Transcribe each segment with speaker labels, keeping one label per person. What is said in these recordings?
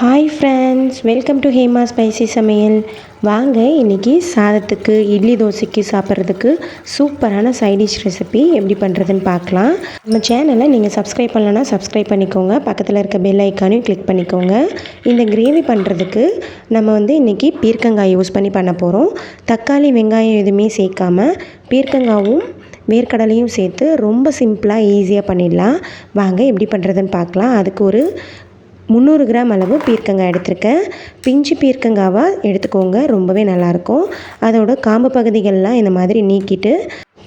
Speaker 1: Hi friends welcome to Hema spicy சமையல் வாங்க இன்றைக்கி சாதத்துக்கு இட்லி தோசைக்கு சாப்பிட்றதுக்கு சூப்பரான சைடிஷ் ரெசிபி எப்படி பண்ணுறதுன்னு பார்க்கலாம். நம்ம சேனலை நீங்கள் சப்ஸ்கிரைப் பண்ணலன்னா சப்ஸ்கிரைப் பண்ணிக்கோங்க. பக்கத்தில் இருக்க பெல் ஐக்கானையும் கிளிக் பண்ணிக்கோங்க. இந்த கிரேவி பண்ணுறதுக்கு நம்ம வந்து இன்றைக்கி பீர்க்கங்காய் யூஸ் பண்ணி பண்ண போகிறோம் தக்காளி வெங்காயம் எதுவுமே சேர்க்காமல் பீர்க்கங்காவும் வேர்க்கடலையும் சேர்த்து ரொம்ப சிம்பிளாக ஈஸியாக பண்ணிடலாம். வாங்க எப்படி பண்ணுறதுன்னு பார்க்கலாம். அதுக்கு ஒரு முந்நூறு கிராம் அளவு பீர்க்கங்காய் எடுத்திருக்கேன். பிஞ்சு பீர்க்கங்காவாக எடுத்துக்கோங்க ரொம்பவே நல்லாயிருக்கும். அதோட காம்பு பகுதிகள்லாம் இந்த மாதிரி நீக்கிட்டு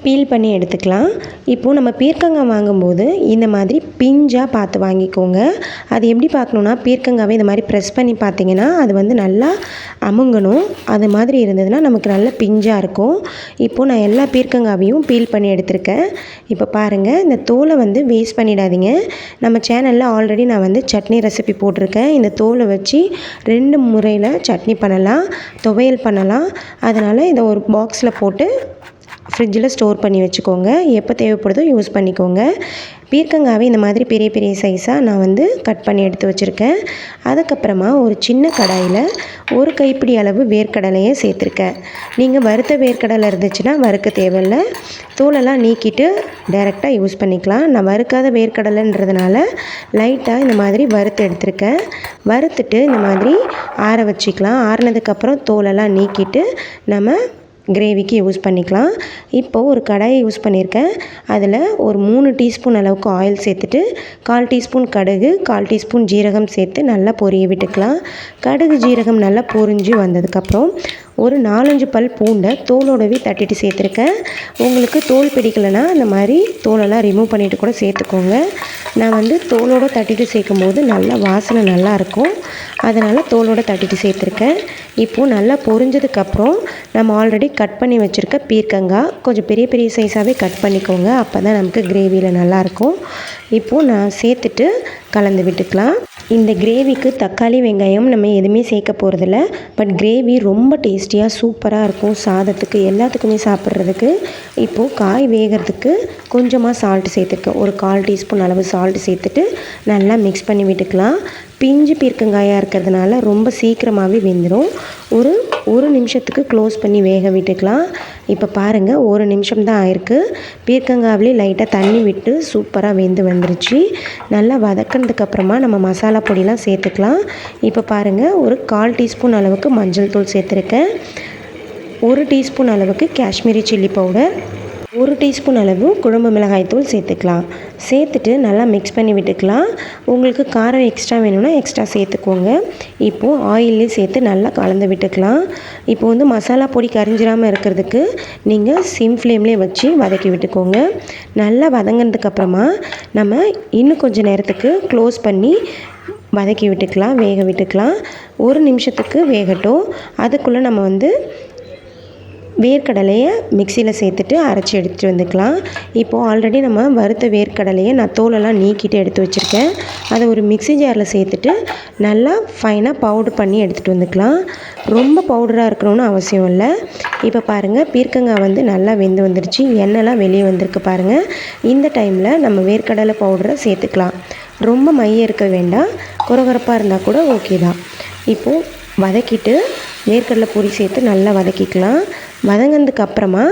Speaker 1: பீல் பண்ணி எடுத்துக்கலாம். இப்போது நம்ம பீர்க்கங்காய் வாங்கும்போது இந்த மாதிரி பிஞ்சாக பார்த்து வாங்கிக்கோங்க. அது எப்படி பார்க்கணுன்னா பீர்க்கங்காவே இந்த மாதிரி ப்ரெஸ் பண்ணி பார்த்தீங்கன்னா அது வந்து நல்லா அமுங்கணும். அது மாதிரி இருந்ததுன்னா நமக்கு நல்ல பிஞ்சாக இருக்கும். இப்போது நான் எல்லா பீர்க்கங்காவையும் பீல் பண்ணி எடுத்திருக்கேன். இப்போ பாருங்கள் இந்த தோலை வந்து வேஸ்ட் பண்ணிடாதீங்க. நம்ம சேனலில் ஆல்ரெடி நான் வந்து சட்னி ரெசிபி போட்டிருக்கேன். இந்த தோலை வச்சு ரெண்டு முறையில் சட்னி பண்ணலாம் துவையல் பண்ணலாம். அதனால் இதை ஒரு பாக்ஸில் போட்டு ஃப்ரிட்ஜில் ஸ்டோர் பண்ணி வச்சுக்கோங்க. எப்போ தேவைப்படுதோ யூஸ் பண்ணிக்கோங்க. பீர்க்கங்காவே இந்த மாதிரி பெரிய பெரிய சைஸாக நான் வந்து கட் பண்ணி எடுத்து வச்சுருக்கேன். அதுக்கப்புறமா ஒரு சின்ன கடாயில் ஒரு கைப்பிடி அளவு வேர்க்கடலையை சேர்த்துருக்கேன். நீங்கள் வறுத்த வேர்க்கடலை இருந்துச்சுன்னா வறுக்க தேவையில்லை. தூளெல்லாம் நீக்கிட்டு டைரெக்டாக யூஸ் பண்ணிக்கலாம். நான் வறுக்காத வேர்க்கடலைன்றதுனால லைட்டாக இந்த மாதிரி வறுத்து எடுத்திருக்கேன். வறுத்துட்டு இந்த மாதிரி ஆற வச்சுக்கலாம். ஆறினதுக்கப்புறம் தோலெல்லாம் நீக்கிட்டு நம்ம கிரேவிக்கு யூஸ் பண்ணிக்கலாம். இப்போது ஒரு கடாயை யூஸ் பண்ணியிருக்கேன். அதில் ஒரு மூணு டீஸ்பூன் அளவுக்கு ஆயில் சேர்த்துட்டு கால் டீஸ்பூன் கடுகு கால் டீஸ்பூன் ஜீரகம் சேர்த்து நல்லா பொரிய விட்டுக்கலாம். கடுகு ஜீரகம் நல்லா பொரிஞ்சு வந்ததுக்கப்புறம் ஒரு நாலஞ்சு பல் பூண்டை தோலோடவே தட்டிட்டு சேர்த்துருக்கேன். உங்களுக்கு தோல் பிடிக்கலைன்னா அந்த மாதிரி தோலெல்லாம் ரிமூவ் பண்ணிவிட்டு கூட சேர்த்துக்கோங்க. நான் வந்து தோலோடு தட்டிட்டு சேர்க்கும் போது நல்லா வாசனை நல்லாயிருக்கும் அதனால் தோலோடு தட்டிட்டு சேர்த்துருக்கேன். இப்போது நல்லா பொரிஞ்சதுக்கப்புறம் நம்ம ஆல்ரெடி கட் பண்ணி வச்சுருக்க பீர்க்கங்காய் கொஞ்சம் பெரிய பெரிய சைஸாகவே கட் பண்ணிக்கோங்க. அப்போ தான் நமக்கு கிரேவியில் நல்லாயிருக்கும் இப்போது நான் சேர்த்துட்டு கலந்து விட்டுக்கலாம். இந்த கிரேவிக்கு தக்காளி வெங்காயம் நம்ம எதுவுமே சேர்க்க போகிறதில்ல பட் கிரேவி ரொம்ப டேஸ்டியாக சூப்பராக இருக்கும். சாதத்துக்கு எல்லாத்துக்குமே சாப்பிட்றதுக்கு. இப்போது காய் வேகிறதுக்கு கொஞ்சமாக சால்ட்டு சேர்த்துருக்கேன். ஒரு கால் டீஸ்பூன் அளவு சால்ட்டு சேர்த்துட்டு நல்லா மிக்ஸ் பண்ணி விட்டுக்கலாம். பிஞ்சு பீர்க்கங்காயாக இருக்கிறதுனால ரொம்ப சீக்கிரமாகவே வெந்துடும் ஒரு ஒரு நிமிஷத்துக்கு க்ளோஸ் பண்ணி வேக விட்டுக்கலாம். இப்போ பாருங்கள் ஒரு நிமிஷம் தான் ஆயிருக்கு. பீர்க்கங்காவிலே லைட்டாக தண்ணி விட்டு சூப்பராக வெந்து வந்துருச்சு. நல்லா வதக்கினதுக்கப்புறமா நம்ம மசாலா பொடியெலாம் சேர்த்துக்கலாம். இப்போ பாருங்கள் ஒரு கால் டீஸ்பூன் அளவுக்கு மஞ்சள் தூள் சேர்த்துருக்கேன். ஒரு டீஸ்பூன் அளவுக்கு காஷ்மீரி சில்லி பவுடர். ஒரு டீஸ்பூன் அளவு குழம்பு மிளகாய் தூள் சேர்த்துக்கலாம். சேர்த்துட்டு நல்லா மிக்ஸ் பண்ணி விட்டுக்கலாம். உங்களுக்கு காரம் எக்ஸ்ட்ரா வேணும்னா எக்ஸ்ட்ரா சேர்த்துக்கோங்க. இப்போது ஆயிலே சேர்த்து நல்லா கலந்து விட்டுக்கலாம். இப்போ வந்து மசாலா பொடி கரிஞ்சிடாமல் இருக்கிறதுக்கு நீங்கள் சிம் ஃப்ளேம்லேயே வச்சு வதக்கி விட்டுக்கோங்க. நல்லா வதங்கினதுக்கப்புறமா நம்ம இன்னும் கொஞ்சம் நேரத்துக்கு க்ளோஸ் பண்ணி வதக்கி விட்டுக்கலாம் வேக விட்டுக்கலாம். ஒரு நிமிஷத்துக்கு வேகட்டும். அதுக்குள்ளே நம்ம வந்து வேர்க்கடலையை மிக்சியில் சேர்த்துட்டு அரைச்சி எடுத்துகிட்டு வந்துக்கலாம். இப்போது ஆல்ரெடி நம்ம வறுத்த வேர்க்கடலையை நான் தோலெல்லாம் நீக்கிட்டு எடுத்து வச்சுருக்கேன். அதை ஒரு மிக்சி ஜாரில் சேர்த்துட்டு நல்லா ஃபைனாக பவுடர் பண்ணி எடுத்துகிட்டு வந்துக்கலாம். ரொம்ப பவுடராக இருக்கணும்னு அவசியம் இல்லை. இப்போ பாருங்கள் பீர்க்கங்காய் வந்து நல்லா வெந்து வந்துருச்சு. எண்ணெய்லாம் வெளியே வந்திருக்கு பாருங்கள் இந்த டைமில் நம்ம வேர்க்கடலை பவுடரை சேர்த்துக்கலாம். ரொம்ப மைய இருக்க வேண்டாம். குறகுறப்பாக இருந்தால் கூட ஓகே தான். இப்போது வதக்கிட்டு வேர்க்கடலை பொரி சேர்த்து நல்லா வதக்கிக்கலாம். வதங்கினதுக்கு அப்புறமா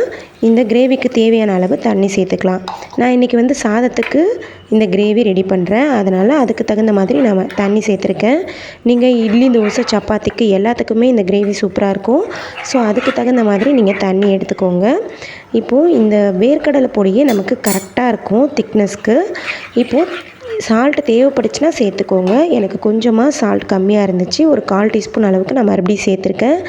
Speaker 1: இந்த கிரேவிக்கு தேவையான அளவு தண்ணி சேர்த்துக்கலாம். நான் இன்றைக்கி வந்து சாதத்துக்கு இந்த கிரேவி ரெடி பண்ணுறேன் அதனால் அதுக்கு தகுந்த மாதிரி நான் தண்ணி சேர்த்துருக்கேன். நீங்கள் இட்லி தோசை சப்பாத்திக்கு எல்லாத்துக்குமே இந்த கிரேவி சூப்பராக இருக்கும். ஸோ அதுக்கு தகுந்த மாதிரி நீங்கள் தண்ணி எடுத்துக்கோங்க. இப்போது இந்த வேர்க்கடலை பொடியே நமக்கு கரெக்டாக இருக்கும் திக்னஸ்க்கு இப்போது சால்ட்டு தேவைப்பட்டுச்சுன்னா சேர்த்துக்கோங்க. எனக்கு கொஞ்சமாக சால்ட் கம்மியாக இருந்துச்சு. ஒரு கால் டீஸ்பூன் அளவுக்கு நான் மறுபடியும் சேர்த்துருக்கேன்.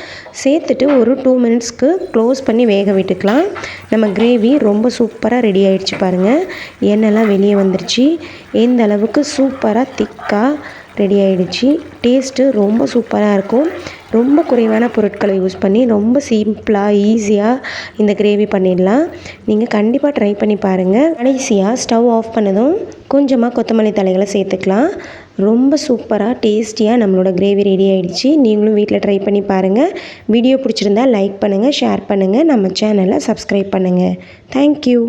Speaker 1: சேர்த்துட்டு ஒரு டூ மினிட்ஸ்க்கு க்ளோஸ் பண்ணி வேக விட்டுக்கலாம். நம்ம கிரேவி ரொம்ப சூப்பராக ரெடி ஆகிடுச்சு பாருங்கள் எண்ணெய்லாம் வெளியே வந்துருச்சு. எந்த அளவுக்கு சூப்பராக திக்காக ரெடி ஆகிடுச்சு டேஸ்ட்டு ரொம்ப சூப்பராக இருக்கும். ரொம்ப குறைவான பொருட்களை யூஸ் பண்ணி ரொம்ப சிம்பிளாக ஈஸியாக இந்த கிரேவி பண்ணிடலாம். நீங்கள் கண்டிப்பாக ட்ரை பண்ணி பாருங்கள் கடைசியாக ஸ்டவ் ஆஃப் பண்ணதும் கொஞ்சமாக கொத்தமல்லி தலைகளை சேர்த்துக்கலாம். ரொம்ப சூப்பராக டேஸ்டியாக நம்மளோட கிரேவி ரெடி ஆகிடுச்சு நீங்களும் வீட்டில் ட்ரை பண்ணி பாருங்கள் வீடியோ பிடிச்சிருந்தா லைக் பண்ணுங்கள் ஷேர் பண்ணுங்கள் நம்ம சேனலை சப்ஸ்கிரைப் பண்ணுங்கள் தேங்க்யூ